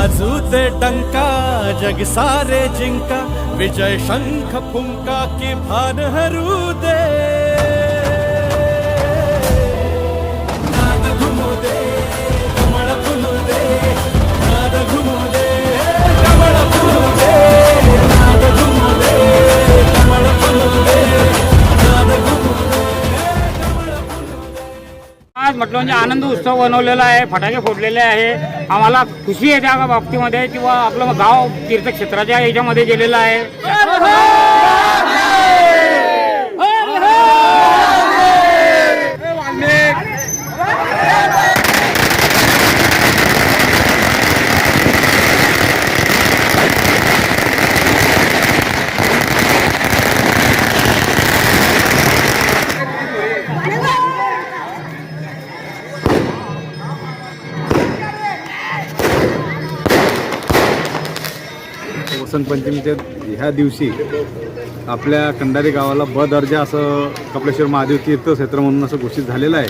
बाजूचे टंका डंका जग सारे जिंका विजय शंख फुंका की भान हरू दे। म्हटलं म्हणजे आनंद उत्सव बनवलेला आहे फटाके फोडलेले आहे. आम्हाला खुशी आहे त्या बाबतीमध्ये किंवा आपलं गाव तीर्थक्षेत्राच्या याच्यामध्ये गेलेलं आहे. वसंतपंचमीच्या ह्या दिवशी आपल्या कंडारी गावाला ब दर्जा असं कपिलेश्वर महादेव तीर्थक्षेत्र म्हणून असं घोषित झालेलं आहे.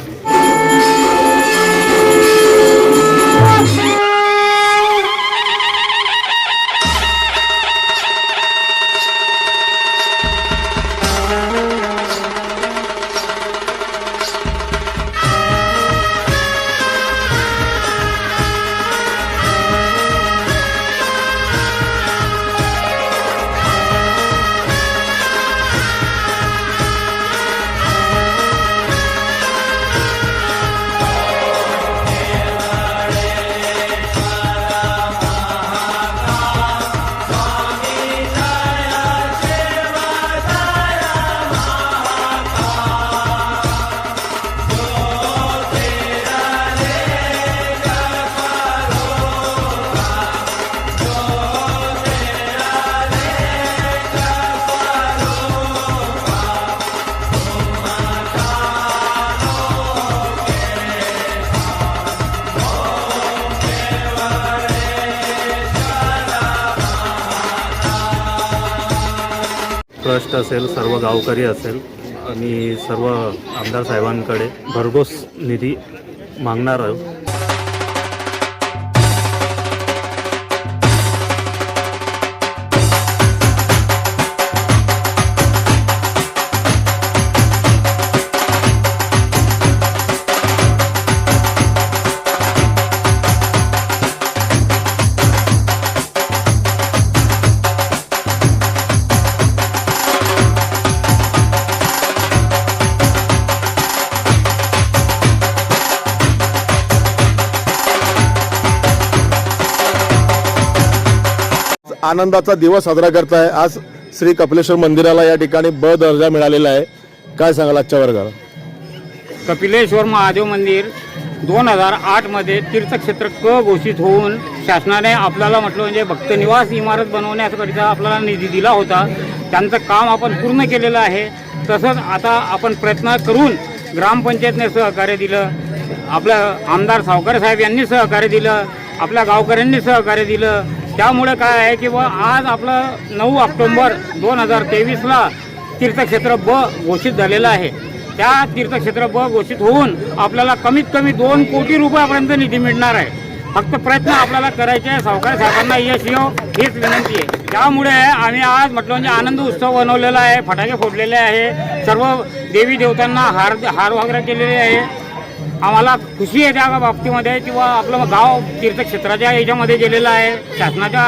ट्रस्ट असेल सर्व गावकरी असेल आणि सर्व आमदार साहेबांकडे भरघोस निधी मागणार आहोत. आनंदाचा दिवस साजरा करताय. आज श्री कपिलेश्वर मंदिराला या ठिकाणी ब दर्जा मिळालेला आहे. काय सांगाल आजच्या वर्गाला? कपिलेश्वर महादेव मंदिर दोन हजार आठमध्ये तीर्थक्षेत्र क घोषित होऊन शासनाने आपल्याला म्हटलं म्हणजे भक्तनिवास इमारत बनवण्याकरिता आपल्याला निधी दिला होता. त्यांचं काम आपण पूर्ण केलेलं आहे. तसंच आता आपण प्रयत्न करून ग्रामपंचायतने सहकार्य दिलं. आपलं आमदार सावकार साहेब यांनी सहकार्य दिलं. आपल्या गावकऱ्यांनी सहकार्य दिलं. त्यामुळे काय आहे की बा आज आपलं नऊ ऑक्टोंबर दोन हजार तेवीसला तीर्थक्षेत्र ब घोषित झालेलं आहे. त्या तीर्थक्षेत्र ब घोषित होऊन आपल्याला कमीत कमी दोन कोटी रुपयापर्यंत निधी मिळणार आहे. फक्त प्रयत्न आपल्याला करायचे आहे. सावकार साहेबांना यश येऊ हीच विनंती आहे. त्यामुळे आम्ही आज म्हटलं म्हणजे आनंद उत्सव बनवलेला आहे फटाके फोडलेले आहे. सर्व देवी देवतांना हार हार वगैरे केलेले आहे. आम्हाला खुशी आहे त्या बाबतीमध्ये किंवा आपलं गाव तीर्थक्षेत्राच्या याच्यामध्ये गेलेलं आहे. शासनाच्या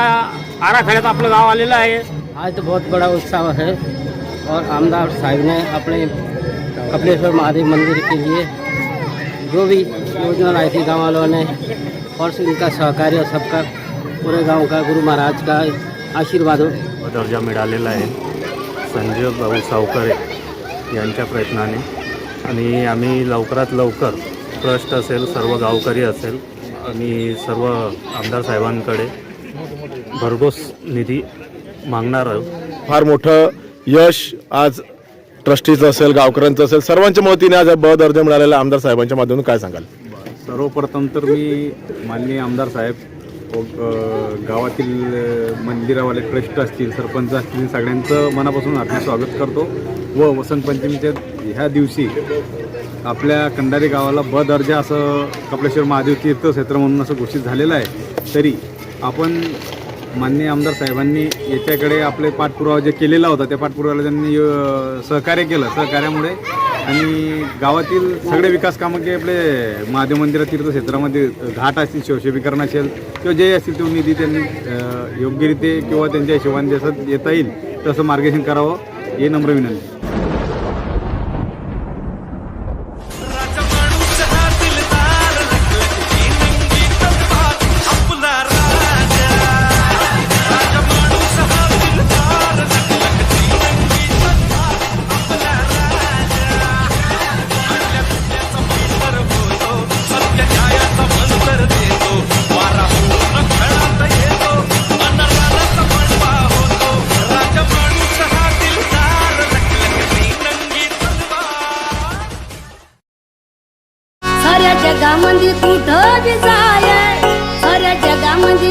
आराखड्यात आपलं गाव आलेलं आहे. आज तो बहुत बड़ा उत्सव है और आमदार साहब ने अपने कपिलेश्वर महादेव मंदिर के लिए जो भी योजना लाई थी गाँव वालों ने और इनका सहकार्य सबका पूरे गांव का गुरु महाराज का आशीर्वाद हो। दर्जा मिळालेला आहे. संजय भाऊ सावकरे यांच्या प्रयत्नाने. आणि आम्ही लवकरात लवकर ट्रस्ट असेल सर्व गावकरी असेल आणि सर्व आमदार साहेबांकडे भरघोस निधी मागणार आहोत. फार मोठं यश आज ट्रस्टीचं असेल गावकऱ्यांचं असेल सर्वांच्या मदतीने आज ब दर्जा मिळालेला आमदार साहेबांच्या माध्यमातून काय सांगाल? सर्वप्रथम तर मी माननीय आमदार साहेब गावातील मंदिरावाले ट्रस्ट असतील सरपंच असतील सगळ्यांचं मनापासून हार्दिक स्वागत करतो. व वसंत पंचमीच्या ह्या दिवशी आपल्या कंडारी गावाला ब दर्जा असं कपलेश्वर महादेव तीर्थक्षेत्र म्हणून असं घोषित झालेलं आहे. तरी आपण माननीय आमदार साहेबांनी याच्याकडे आपले पाठपुरावा जे केलेला होता त्या पाठपुराव्याला त्यांनी सहकार्य केलं. सहकार्यामुळे आणि गावातील सगळे विकास कामं जे आपले महादेव मंदिरा तीर्थक्षेत्रामध्ये घाट असतील शिवशेबीकरण असेल किंवा जे असतील तो निधी त्यांनी योग्यरीत्या योग्यरीते किंवा त्यांच्या हिशोबाने जसं येता येईल तसं मार्गदर्शन करावं हे नम्र विनंती. जगामध्ये कुठं बी जाय? साऱ्या जगामध्ये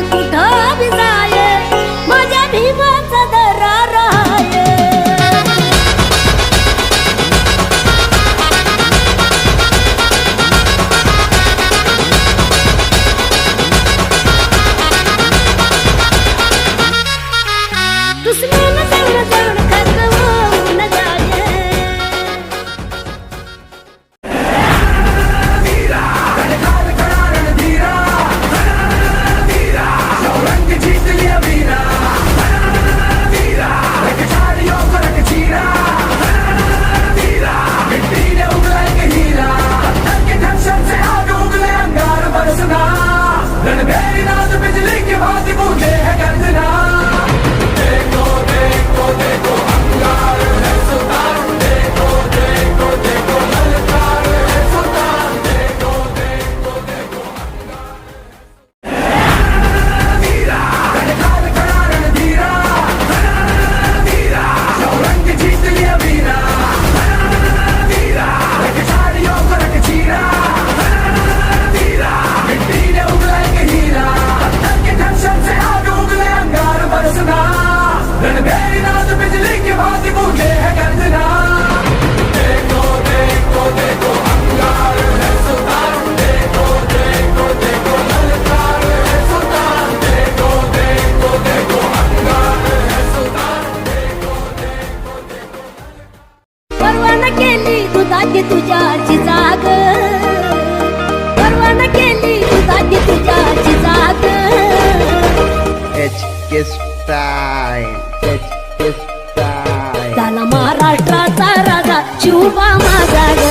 H is style. H is style. झाला महाराष्ट्राचा राजा शिवबा माझा ग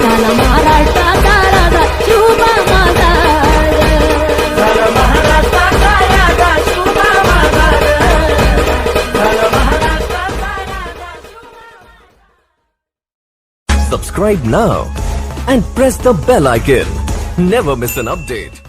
झाला महाराष्ट्राचा राजा शिवबा माझा ग. Subscribe now and press the bell icon. Never miss an update.